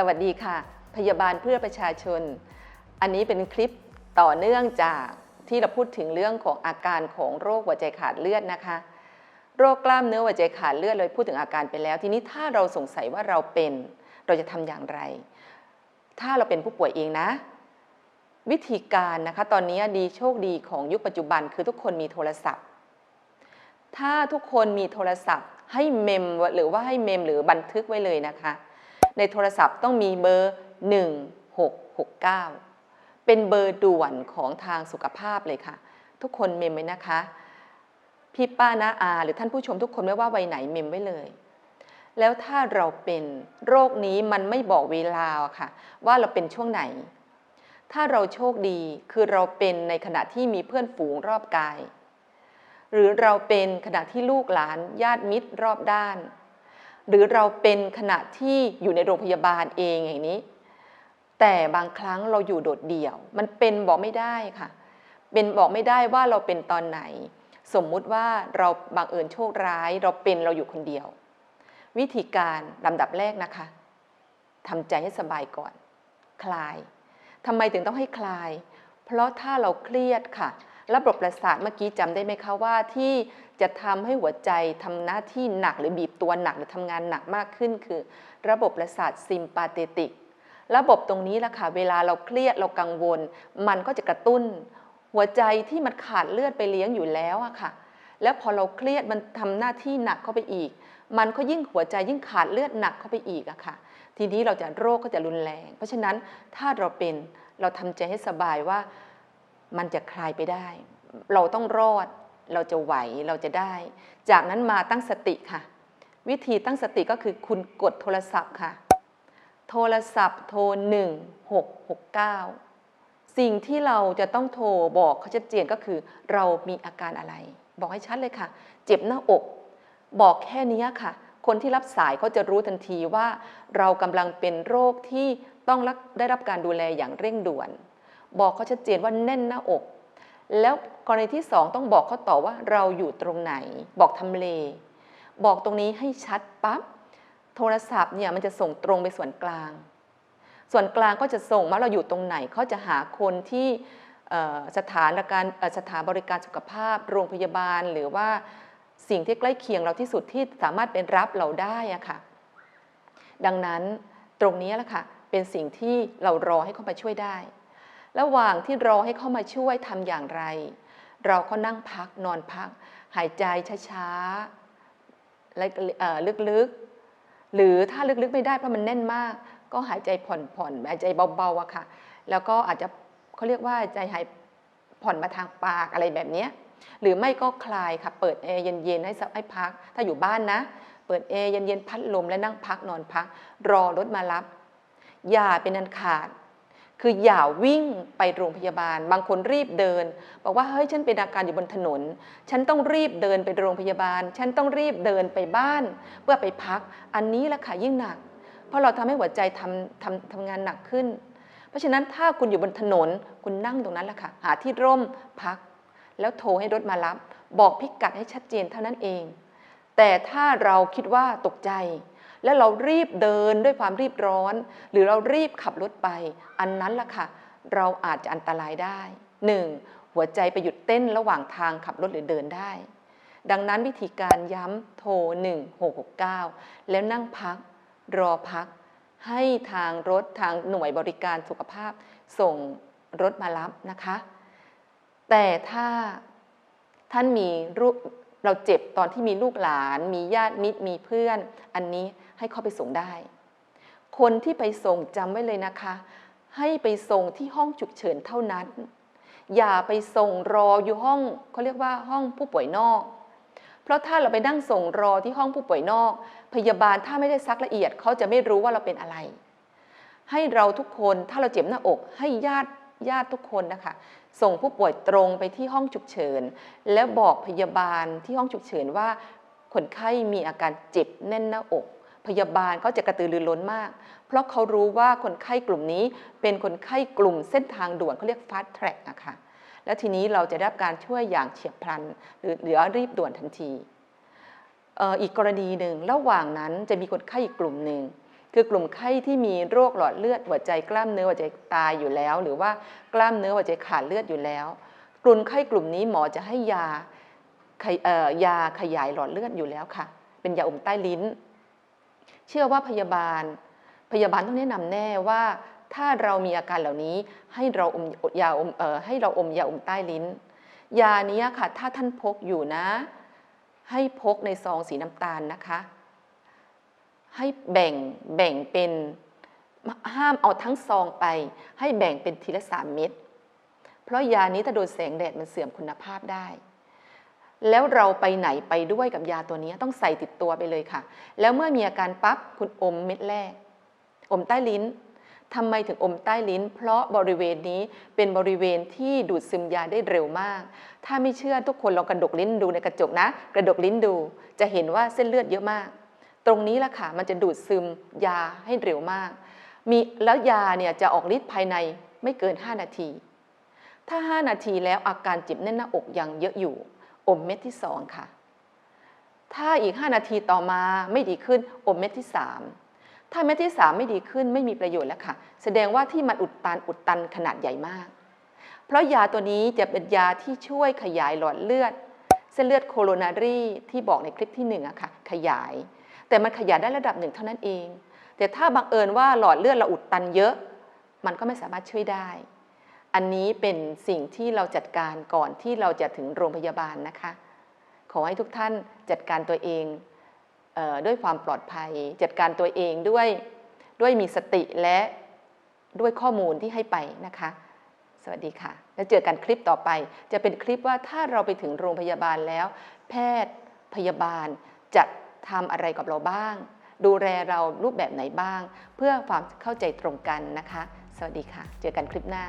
สวัสดีค่ะ พยาบาลเพื่อประชาชน อันนี้เป็นคลิปต่อเนื่องจากที่เราพูดถึงเรื่องของอาการของโรคหัวใจขาดเลือดนะคะ โรคกล้ามเนื้อหัวใจขาดเลือดเลยพูดถึงอาการไปแล้ว ทีนี้ถ้าเราสงสัยว่าเราเป็น เราจะทำอย่างไร ถ้าเราเป็นผู้ป่วยเองนะ วิธีการนะคะ ตอนนี้ดีโชคดีของยุคปัจจุบันคือทุกคนมีโทรศัพท์ ถ้าทุกคนมีโทรศัพท์ให้เมมหรือว่าให้เมมหรือบันทึกไว้เลยนะคะ ในโทรศัพท์ต้องมีเบอร์ 1669 เป็นเบอร์ด่วนของทางสุขภาพเลยค่ะ ทุกคนเมมไว้นะคะ พี่ป้านาอา หรือท่านผู้ชมทุกคนไม่ว่าวัยไหนเมมไว้เลย แล้วถ้าเราเป็นโรคนี้มันไม่บอกเวลาค่ะ ว่าเราเป็นช่วงไหน ถ้าเราโชคดีคือเราเป็นในขณะที่มีเพื่อนฝูงรอบกาย หรือเราเป็นขณะที่ลูกหลานญาติมิตรรอบด้าน หรือเราเป็นขณะที่อยู่ในโรงพยาบาลเองอย่างนี้ แต่บางครั้งเราอยู่โดดเดี่ยว มันเป็นบอกไม่ได้ค่ะ เป็นบอกไม่ได้ว่าเราเป็นตอนไหน สมมุติว่าเราบังเอิญโชคร้าย เราเป็นเราอยู่คนเดียว วิธีการลำดับแรกนะคะทำใจให้สบายก่อน คลายทำไมถึงต้องให้คลาย เพราะถ้าเราเครียดค่ะ ระบบประสาทเมื่อกี้จำได้ไหมคะว่าที่ จะทำให้หัวใจทำหน้าที่หนักหรือบีบตัวหนักหรือทำงานหนักมากขึ้น คือ ระบบประสาทซิมปาเตติก ระบบตรงนี้แหละค่ะเวลาเราเครียดเรากังวล มันก็จะกระตุ้น หัวใจที่มันขาดเลือดไปเลี้ยงอยู่แล้วอะค่ะ แล้วพอเราเครียดมันทำหน้าที่หนักเข้าไปอีก มันก็ยิ่งหัวใจยิ่งขาดเลือดหนักเข้าไปอีกอะค่ะ ทีนี้เราจะโรคก็จะรุนแรง เพราะฉะนั้นถ้าเราเป็นเราทำใจให้สบายว่ามันจะคลายไปได้ เราต้องรอด เราจะไหวเราจะได้ จากนั้นมาตั้งสติค่ะ วิธีตั้งสติก็คือคุณกดโทรศัพท์ค่ะ โทรศัพท์โทร 1669 สิ่งที่เราจะต้องโทรบอกเขาชัดเจนก็คือ เรามีอาการอะไร บอกให้ชัดเลยค่ะ เจ็บหน้าอก บอกแค่นี้ค่ะ คนที่รับสายเขาจะรู้ทันทีว่า เรากำลังเป็นโรคที่ต้องได้รับการดูแลอย่างเร่งด่วน บอกเขาชัดเจนว่าแน่นหน้าอก แล้วกรณีที่สองต้องบอกเขาต่อว่าเราอยู่ตรงไหน บอกทำเล บอกตรงนี้ให้ชัดปั๊บโทรศัพท์เนี่ยมันจะส่งตรงไปส่วนกลาง ส่วนกลางก็จะส่งว่าเราอยู่ตรงไหนเขาจะหาคนที่สถานการสถานบริการสุขภาพ โรงพยาบาล หรือว่าสิ่งที่ใกล้เคียงเราที่สุดที่สามารถเป็นรับเราได้อะค่ะ ดังนั้นตรงนี้แหละค่ะเป็นสิ่งที่เรารอให้เขามาช่วยได้ ระหว่างที่รอให้เขามาช่วยทำอย่างไร เราก็นั่งพักนอนพัก หายใจช้าๆและลึกๆ หรือถ้าลึกๆไม่ได้เพราะมันแน่นมาก ก็หายใจผ่อนๆหายใจเบาๆอะค่ะ แล้วก็อาจจะเขาเรียกว่าใจหายผ่อนมาทางปากอะไรแบบนี้หรือไม่ก็คลายค่ะ เปิดแอร์เย็นๆให้ให้พัก ถ้าอยู่บ้านนะ เปิดแอร์เย็นๆพัดลมและนั่งพักนอนพัก รอรถมารับ อย่าเป็นอันขาด คืออย่าวิ่งไปโรงพยาบาล บางคนรีบเดิน บอกว่าเฮ้ยฉันเป็นอาการอยู่บนถนน ฉันต้องรีบเดินไปโรงพยาบาล ฉันต้องรีบเดินไปบ้าน เพื่อไปพัก อันนี้แหละค่ะยิ่งหนัก เพราะเราทำให้หัวใจทำทำทำงานหนักขึ้น เพราะฉะนั้นถ้าคุณอยู่บนถนนคุณนั่งตรงนั้นแหละค่ะหาที่ร่มพัก แล้วโทรให้รถมารับ บอกพิกัดให้ชัดเจนเท่านั้นเอง แต่ถ้าเราคิดว่าตกใจ และเรารีบเดินด้วยความรีบร้อน หรือเรารีบขับรถไป อันนั้นล่ะค่ะ เราอาจจะอันตรายได้ 1. หัวใจไปหยุดเต้นระหว่างทางขับรถหรือเดินได้ ดังนั้นวิธีการย้ำโทร 1669 แล้วนั่งพัก รอพัก ให้ทางรถทางหน่วยบริการสุขภาพ ส่งรถมารับนะคะ แต่ถ้าท่านมีรูปเราเจ็บตอนที่มีลูกหลาน มีญาติมิตรมีเพื่อน อันนี้ ให้เข้าไปส่งได้ คนที่ไปส่งจำไว้เลยนะคะ ให้ไปส่งที่ห้องฉุกเฉินเท่านั้น อย่าไปส่งรออยู่ห้องเขาเรียกว่าห้องผู้ป่วยนอก เพราะถ้าเราไปนั่งส่งรอที่ห้องผู้ป่วยนอก พยาบาลถ้าไม่ได้ซักละเอียดเขาจะไม่รู้ว่าเราเป็นอะไร ให้เราทุกคนถ้าเราเจ็บหน้าอกให้ญาติญาติทุกคนนะคะ ส่งผู้ป่วยตรงไปที่ห้องฉุกเฉิน แล้วบอกพยาบาลที่ห้องฉุกเฉินว่าคนไข้มีอาการเจ็บแน่นหน้าอก พยาบาลเขาจะกระตือรือร้นมาก เพราะเขารู้ว่าคนไข้กลุ่มนี้เป็นคนไข้กลุ่มเส้นทางด่วนเขาเรียก fast track อะค่ะแล้วทีนี้เราจะได้รับการช่วยอย่างเฉียบพลัน หรือหรือรีบด่วนทันทีอีกกรณีหนึ่งระหว่างนั้นจะมีคนไข้อีกกลุ่มหนึ่งคือกลุ่มไข้ที่มีโรคหลอดเลือดหัวใจกล้ามเนื้อหัวใจตายอยู่แล้ว หรือว่ากล้ามเนื้อหัวใจขาดเลือดอยู่แล้ว กลุ่มไข้กลุ่มนี้หมอจะให้ยายาขยายหลอดเลือดอยู่แล้วค่ะ เป็นยาอมใต้ลิ้น เชื่อว่าพยาบาล พยาบาลต้องแนะนำแน่ว่าถ้าเรามีอาการเหล่านี้ให้เราอมยาอมออให้เราอมยาอมใต้ลิ้น ยานี้ค่ะ ถ้าท่านพกอยู่นะ ให้พกในซองสีน้ำตาลนะคะ ให้แบ่งแบ่งเป็นห้ามเอาทั้งซองไป ให้แบ่งเป็นทีละสามเม็ดเพราะยานี้ถ้าโดนแสงแดดมันเสื่อมคุณภาพได้ แล้วเราไปไหนไปด้วยกับยาตัวนี้ต้องใส่ติดตัวไปเลยค่ะ แล้วเมื่อมีอาการปั๊บคุณอมเม็ดแรก อมใต้ลิ้นทำไมถึงอมใต้ลิ้น เพราะบริเวณนี้เป็นบริเวณที่ดูดซึมยาได้เร็วมาก ถ้าไม่เชื่อทุกคนลองกระดกลิ้นดูในกระจกนะ กระดกลิ้นดู จะเห็นว่าเส้นเลือดเยอะมาก ตรงนี้แหละค่ะมันจะดูดซึมยาให้เร็วมาก มีแล้วยาเนี่ยจะออกฤทธิ์ภายในไม่เกิน 5 นาที ถ้า 5 นาทีแล้วอาการเจ็บแน่นหน้าอกยังเยอะอยู่ อมเม็ดที่2ค่ะ ถ้าอีก 5 นาทีต่อมาไม่ดีขึ้นอมเม็ดที่ 3 ถ้าเม็ดที่ 3 ไม่ดีขึ้นไม่มีประโยชน์แล้วค่ะ แสดงว่าที่มันอุดตันอุดตันขนาดใหญ่มาก เพราะยาตัวนี้จะเป็นยาที่ช่วยขยายหลอดเลือด เส้นเลือดโคโรนารีที่บอกในคลิปที่หนึ่งอะค่ะขยาย แต่มันขยายได้ระดับหนึ่งเท่านั้นเอง แต่ถ้าบังเอิญว่าหลอดเลือดเราอุดตันเยอะ มันก็ไม่สามารถช่วยได้ อันนี้เป็นสิ่งที่เราจัดการก่อนที่เราจะถึงโรงพยาบาลนะคะ ขอให้ทุกท่านจัดการตัวเองเออด้วยความปลอดภัย จัดการตัวเองด้วยด้วยมีสติและด้วยข้อมูลที่ให้ไปนะคะ สวัสดีค่ะ แล้วเจอกันคลิปต่อไป จะเป็นคลิปว่าถ้าเราไปถึงโรงพยาบาลแล้ว แพทย์พยาบาลจะทำอะไรกับเราบ้าง ดูแลเรารูปแบบไหนบ้าง เพื่อความเข้าใจตรงกันนะคะ สวัสดีค่ะ เจอกันคลิปหน้า